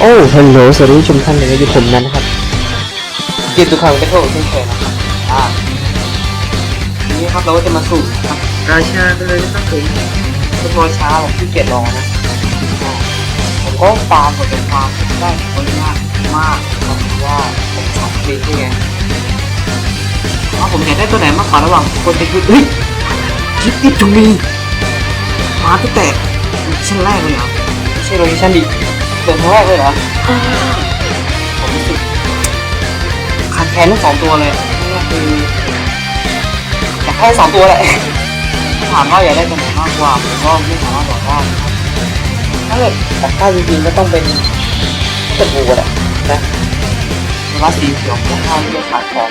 โอ้ฮัลโหลสวัสดีผู้ชมท่านเลยนะอยู่ผมนั้นนะครับกิจทุกครั้งเป็นโทษเช่นเคยนะครับอ่าทีนี้ครับเราก็จะมาสู่ครับกาชาไปเลยนะครับผมทุกโมเช้าผมขี้เกียจรอนะอ่าผมก็ฟาร์มกดเป็นฟาร์มได้คนยากมากครับเพราะว่าผมชอบปีนี่ไงถ้าผมอยากได้ตัวไหนมากกว่าระหว่างคนเป็นคือเฮ้ยคิดติดจุมีมาตั้งแต่ชั้นแรกเลยเหรอไม่ใช่โลเคชั่นดิ เปิดครั้งแรกเลยเหรอผมรู้สึกขาดแคลนทั้งสองตัวเลยก็คืออยากให้สองตัวแหละถามว่าอยากได้ตัวไหนมากกว่าผมก็ไม่สามารถบอกได้ถ้าเกิดแต่ถ้าจริงๆก็ต้องเป็นเป็นบูแหละนะเพราะว่าสีเขียวค่อนข้างที่จะขาดของ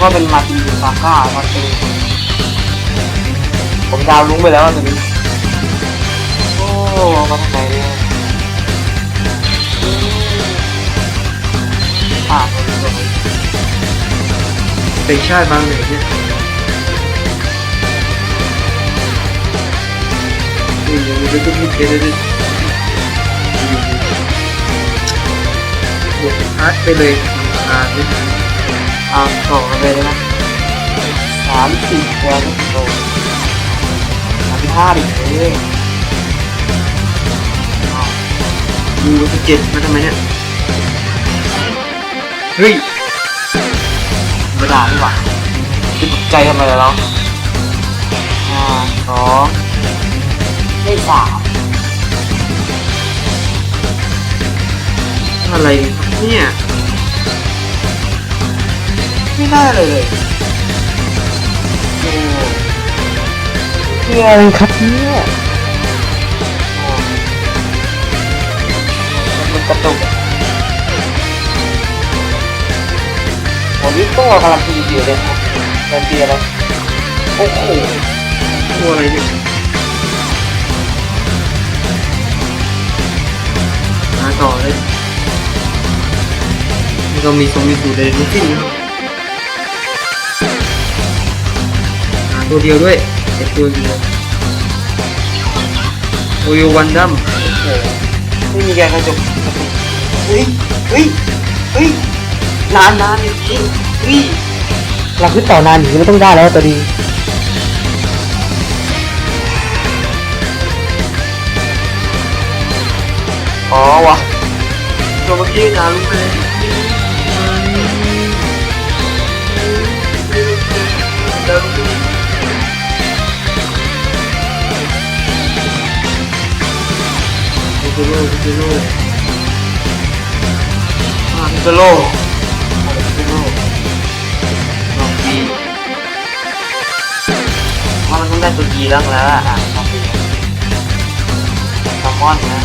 นะเป็นมาตินซาก้ามาตินผมดาวลุ้งไปแล้วตอนนี้ โอ้มาทางไหนเนี่ยอืมอ่าเป็นชาติบางไหนเนี่ยนี่ดี๋ยวเดี๋ยวเดี๋ยวเดี๋ยวเดี๋ยดี๋ยวบวกพาร์ทไปเลยทำการเนี่ยอ่าต่อไปเลยนะสามสี่แกนโตสามห้าดิเอ้ย ดูสิเจ็ดมาทำไมเนี่ย เฮ้ยไม่ได้ดีกว่าคือตกใจทำไมล่ะเราห้าสองเลขสามอะไรเนี่ย ไม่ได้เลยเลยโอ้คืออะไรครับเนี่ย กระตุกอะวันนี้ต้องเอาการันตีอยู่เลยครับการันตีอะไรโอ้โหตัวอะไรเนี่ยมาต่อเลยนี่ก็มีทรงมีสูตรเลยทั้งสิ้นนะครับหาตัวเดียวด้วยไอตัวเดียวโอโยวันดัม มีแกกระจกกระตุกเฮ้ยเฮ้ยเฮ้ยนานนานอย่างนี้เฮ้ยเราขึ้นต่อนานอย่างนี้ไม่ต้องได้แล้วตัวดีอ๋อวะตัวเมื่อกี้นะรู้ไหม พิซโร่พิซโร่อ่าพิซโลพิซโลลองดีว่ามันต้องได้ตัวดีแล้วแล้วอะลองดีแซลมอนนะ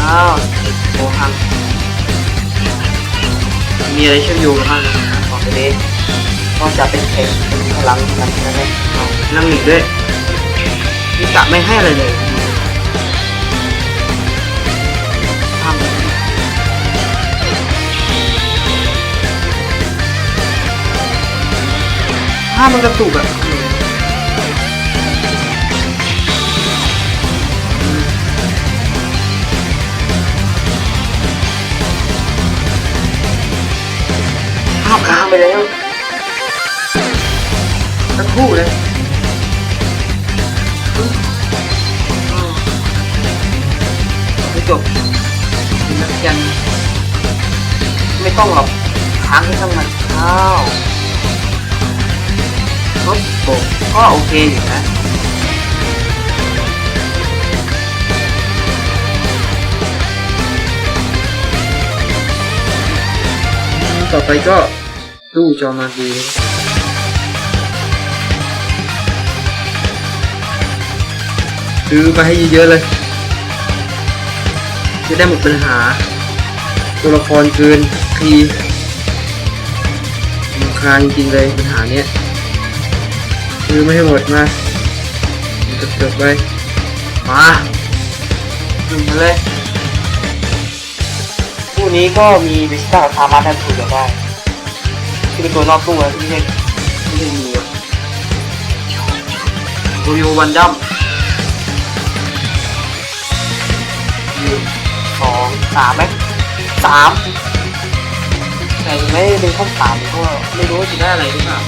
อ้าวโอฮังมีอะไรเชื่อมโยงบ้างของตัวนี้ก็จะเป็นเพลงเป็นพลังกันนั่นเองนั่งหนึ่งด้วย นี่กะไม่ให้อะไรเลยห้ามเลยถ้ามันกระตุกอะภาพค้างไปแล้วสักครู่เลย กยัน ไม่ต้องหรอกค้างทั้งมันอ้ารถบกก็โอเคอยู่นะต่อไปก็ตู้จอมาดีซื้อมาให้เยอะๆเลย จะได้หมดปัญหา ตัวละครเกินทีรำคาญจริงๆเลยปัญหาเนี้ยซื้อไม่ให้หมดมาจะเกิดไปมาดึงมาเลยคู่นี้ก็มีวิชิตากับทามาแทนถูกกันได้ที่เป็นตัวนอกตู้นะที่ไม่ใช่ไม่ใช่มีอะโรมิโอวันดัมหนึ่งสองสามไหม สามแต่ยังไม่ได้เป็นข้อสามก็ไม่รู้ว่าจะได้อะไรหรือเปล่า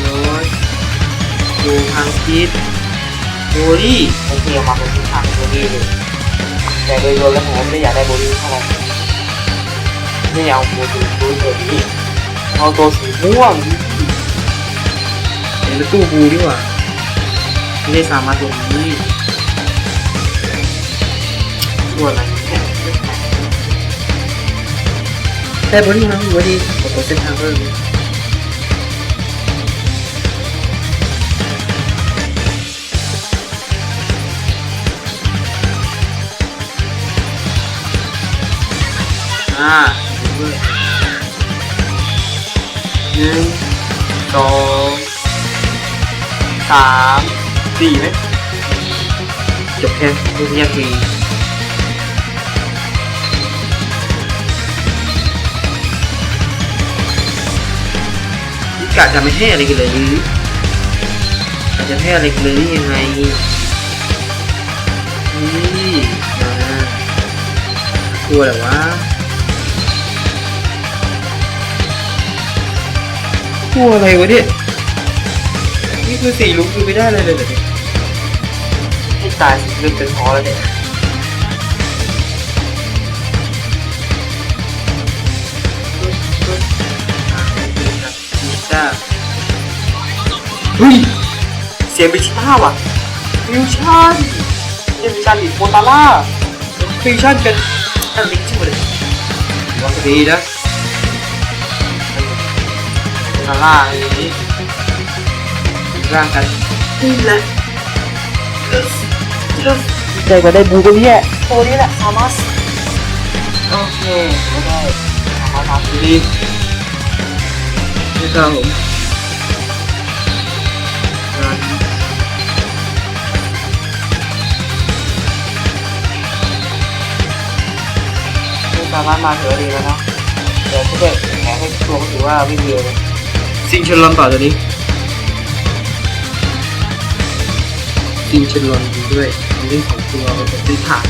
โรยดูทางคิดโบลี่โอเคเอามาเป็นทิศทางโบลี่เลยแต่โดยรวมแล้วผมก็ไม่ได้อยากได้โบลี่เท่าไหร่ไม่เอาโบลี่โบลี่เอาตัวสีม่วงเห็นตู้บูดีกว่าไม่ได้สามารถตรงนี้ตัวอะไร แต่โบลี่มันโบลี่ขอตัวเส้นทางเพิ่มอ่าหนึ่งสองสามสี่ไหมจบแค่ลูกแยกฟ กะจะไม่ให้อะไรกันเลยหรือจะให้อะไรกันเลยยังไงนี่มากลัวเหรอวะกลัวอะไรวะเนี่ยนี่คือสี่ลุกคือไม่ได้เลยเลยเหรอเนี่ยให้ตายเรื่องเป็นพอแล้วเนี่ย เฮ้ย เสียงบิชิต้าว่ะฟิวชั่นเอ็มชันอีกโมตาร่าฟิวชั่นกันตั้งลิงก์ชื่อเลยวัดีนะโมตาร่าอะไรอย่างนี้ร่างกันนี่แหละใจกว่าได้บูกันเนี่ยตัวนี้แหละซามัสโอเคไม่ได้ซามัสมาดีนี่ครับผมามารถมาเถอะดีแล้วนะเดี๋ยวถ้าเกิดแข่งให้ตัวก็ถือว่าไม่ดีเลยซิงเชลลอนเปล่าตัวนี้ซิงเชลลอนดีด้วยมีเรื่องของตัวเป็นพื้นฐาน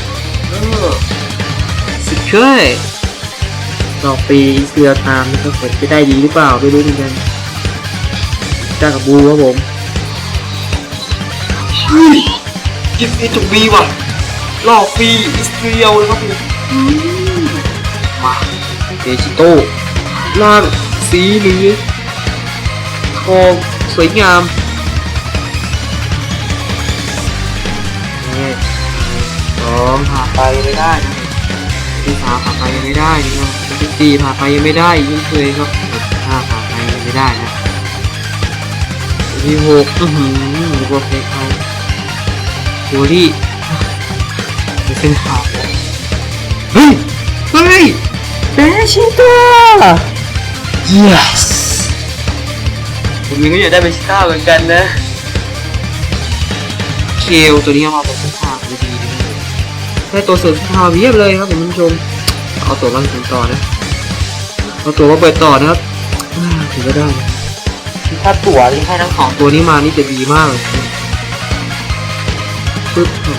เออสุดเคยต่อปีเสือตามนะครับผมจะได้ดีหรือเปล่าไม่รู้เหมือนกันจ้ากับบูครับผมเฮ้ยยิบอีจุกบีว่ะหลอกฟรีอิสเรียวเลยครับผมอื มาเดชิโต้ล่างสีเหลืองทองสวยงามนี่สองหาไปไม่ได้นะที่สามผ่าไปยังไม่ได้นะครับที่สี่ผ่าไปยังไม่ได้ยิ่งเคยครับห้าผ่าไปยังไม่ได้นะที่หกอือหือมีโปรเพลเขาโบลี่ไม่เป็นข่าวเฮ้ยเฮ้ย เดชิโต้ yes ผมยังก็อยากได้เบชิต้าเหมือนกันนะเคลตัวนี้เอามาเป็นเส้นทางดีดีๆนะครับได้ตัวเสริมเส้นทางเพียบเลยครับคุณผู้ชม เอาตัวมาถึงต่อนะ เอาตัวมาเปิดต่อนะครับอ่าถือว่าได้นะถ้าตั๋วที่ให้ทั้งสองตัวนี้มานี่จะดีมากเลยปึ๊บอ่า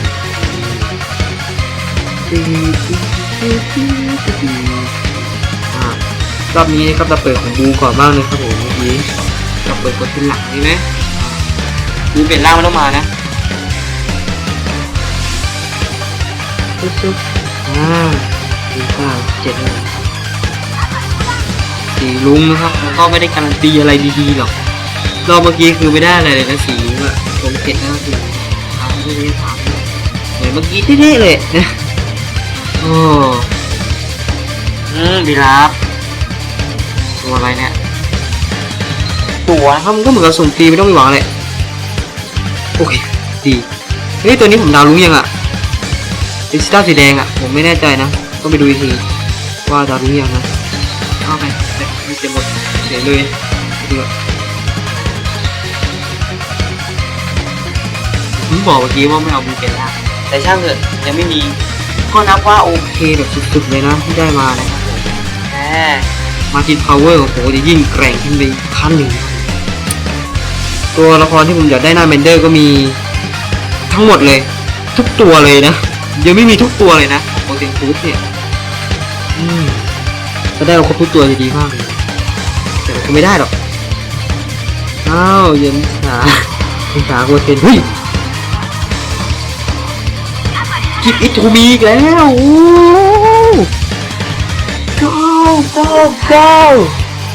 รอบนี้นะครับเราเปิดของบูก่อนบ้างเลยครับผมเมื่อกี้เราเปิดกดที่หลังนี่ไหมดูเปลี่ยนร่างไม่ต้องมานะปึ๊บปึ๊บอ่าดีเก้าเจ็ดเลยสีลุงนะครับแล้วก็ไม่ได้การันตีอะไรดีๆหรอกรอบเมื่อกี้คือไม่ได้อะไรเลยนะสีลุงอะผมเจ็ดแล้วสีถามไม่ได้ถามเลยเหมือนเมื่อกี้เท่ๆเลยนะโอ้อืมดีรับ ตัวอะไรเนี่ยตั๋วถ้ามันก็เหมือนกับส่งฟรีไม่ต้องไปหวังเลยโอเคดีเฮ้ยตัวนี้ผมดาวรู้ยังอะดิจิตอลสีแดงอะผมไม่แน่ใจนะต้องไปดูอีกทีว่าดาวรู้ยังนะเอาไปไปไม่เต็มหมดเสียเลยดูอะผมบอกเมื่อกี้ว่าไม่เอาบูเกล่าแต่ช่างเถอะยังไม่มีก็นับว่าโอเคแบบสุดๆเลยนะที่ได้มานะครับผมแหม มาตินพาวเวอร์ของผมจะยิ่งแกร่งขึ้นไปขั้นหนึ่ง ตัวละครที่ผมอยากได้หน้าเมนเดอร์ก็มีทั้งหมดเลย ทุกตัวเลยนะ ยังไม่มีทุกตัวเลยนะโปรตีนฟูดเนี่ยถ้าได้มาครบทุกตัวจะดีมากเลยแต่ก็ไม่ได้หรอกอ้าวเย็นชาเย็นชาโปรตีนเฮ้ยกิบอิทูมีอีกแล้ว go go go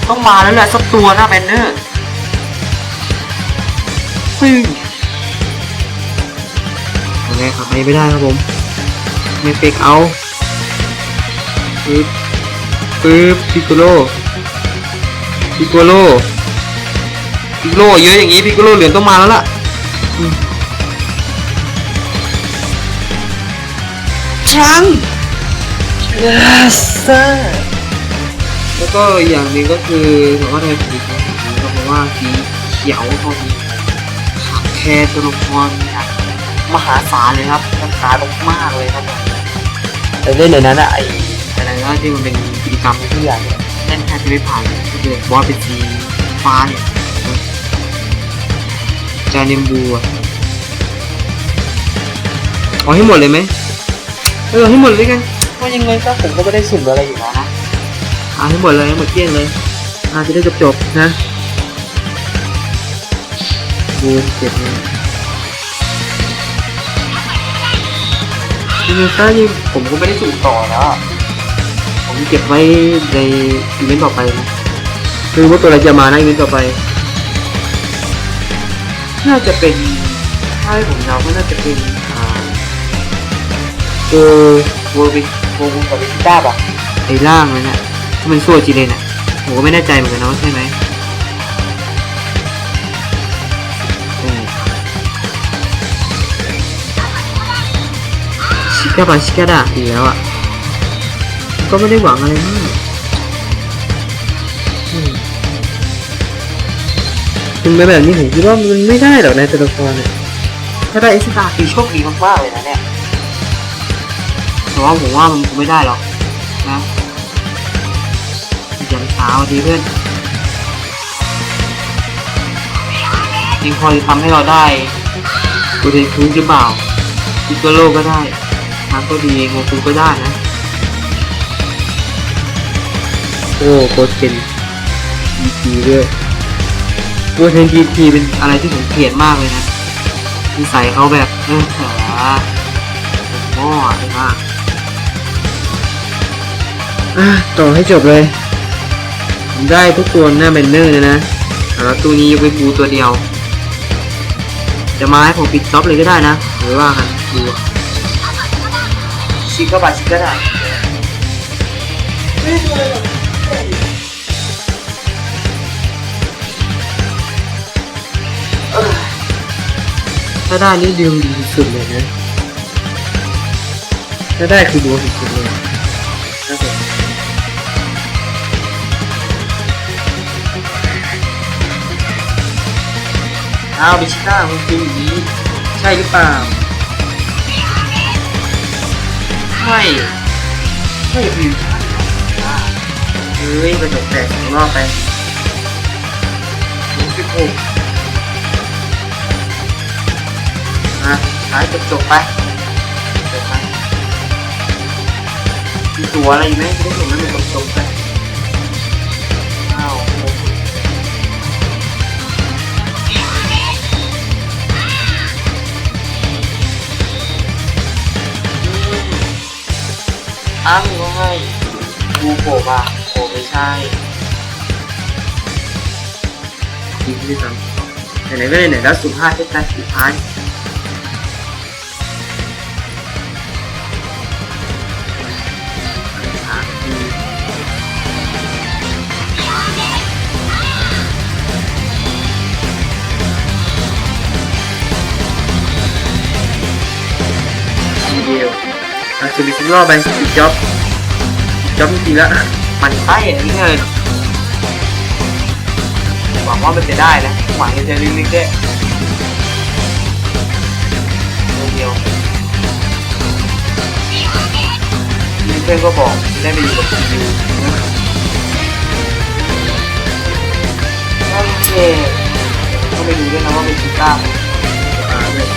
ต้องมาแล้วแหละสักตัวนะแบนเนอร์ซึ่งยังไงครับไม่ได้ครับผมไม่เฟกเอาปึ๊บปึ๊บพิกโกโลพิกโกโลพิกโลเยอะอย่างงี้พิกโกโลเหลืองต้องมาแล้วล่ะอืมช้าง yes sir แล้วก็อย่างหนึ่งก็คือผมว่าทำไมผมดีใจแบบนี้ก็เพราะว่าสีเขียวเขามีขาดแคลนตัวละครอย่างมหาศาลเลยครับราคามากๆเลยครับแต่เล่นในนั้นอะไออะไรนะที่มันเป็นกิจกรรมทุกอย่างเนี่ยเล่นแทบจะไม่ผ่านเลยก็คือบอสเป็นสีฟ้าเนี่ยจานิมบูอะเอาให้หมดเลยไหมเออให้หมดเลยกัน เพราะยังไงก็ผมก็ไม่ได้สุ่มอะไรอยู่แล้วนะเอาให้หมดเลยให้หมดเกลี้ยงเลยอาจะได้จบจบๆนะบูเจ็บเลยยังไงซะยังผมก็ไม่ได้สุ่มต่อแล้วอะผมเก็บไว้ในอีเวนต์ต่อไปนะคือว่าตัวอะไรจะมาในอีเวนต์ต่อไป น่าจะเป็นถ้าให้ผมเดาก็น่าจะเป็นอ่าตัววอร์ บิวงกับวิซิต้าป่ะไอ้ล่างนั่นน่ะที่มันสู้กับจีเลนอะผมก็ไม่แน่ใจเหมือนกันนะว่าใช่ไหมเออชิกาบาชิกาดะอีกแล้วอะ ก็ไม่ได้หวังอะไรมากอืมถึงแม้แบบนี้ผมคิดว่ามันไม่ได้หรอกในตัวละครเนี่ยถ้าได้เอสตาคือโชคดีมากๆเลยนะเนี่ย แต่ว่าผมว่ามันคงไม่ได้หรอกนะยังเช้าดีเพื่อนยิงพอจะทำให้เราได้กูเทนคูหรือเปล่าพิกโกโลก็ได้ทางก็ดีโงคูก็ได้นะ โอ้โคเทนทีทีด้วยโคเทนทีทีเป็นอะไรที่ผมเกลียดมากเลยนะนิสัยเขาแบบเออหาผมหม้อเลยมาก อะต่อให้จบเลยผมได้ทุกตัวหน้าแบนเนอร์เลยนะแล้วตัวนี้ยกไปนบูตัวเดียว จะมาให้ผมปิดจ็อบเลยก็ได้นะ หรือว่ากันดูชิคก็บาชิคก็ได้ถ้าได้นี่ดวงดีสุดเลยนะ ถ้าได้คือดวงสุดเลย อ้าวบิชิต้ามันคืออย่างนี้ ใช่หรือเปล่า ไม่ไม่คือเฮ้ยกระจกแตกรอบไปสิบหกอะท้ายจบจบไปจบไปมีตัวอะไรอีกไหมจะได้ส่งให้มันจบจบๆไป อ้างก็ให้ดูโผล่มาโผล่ไม่ใช่ดีที่สุดไหนๆก็ไหนแล้วสุดท้ายใกล้ๆสุดท้าย อาจะมีซิงรอบไปปิดจ็อบปิดจ็อบจริงๆแล้วมันใช่อย่างนี้เลยหวังว่ามันจะได้นะหวังจะลิงๆได้เดียวมีเพื่อนก็บอกจะได้ไปอยู่กับคุณยูโอเคต้องไปดูด้วยนะก้าอ่าเนี่ย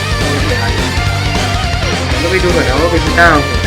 ผมก็ไปดูก่อนนะว่าเป็นที่เก้าผม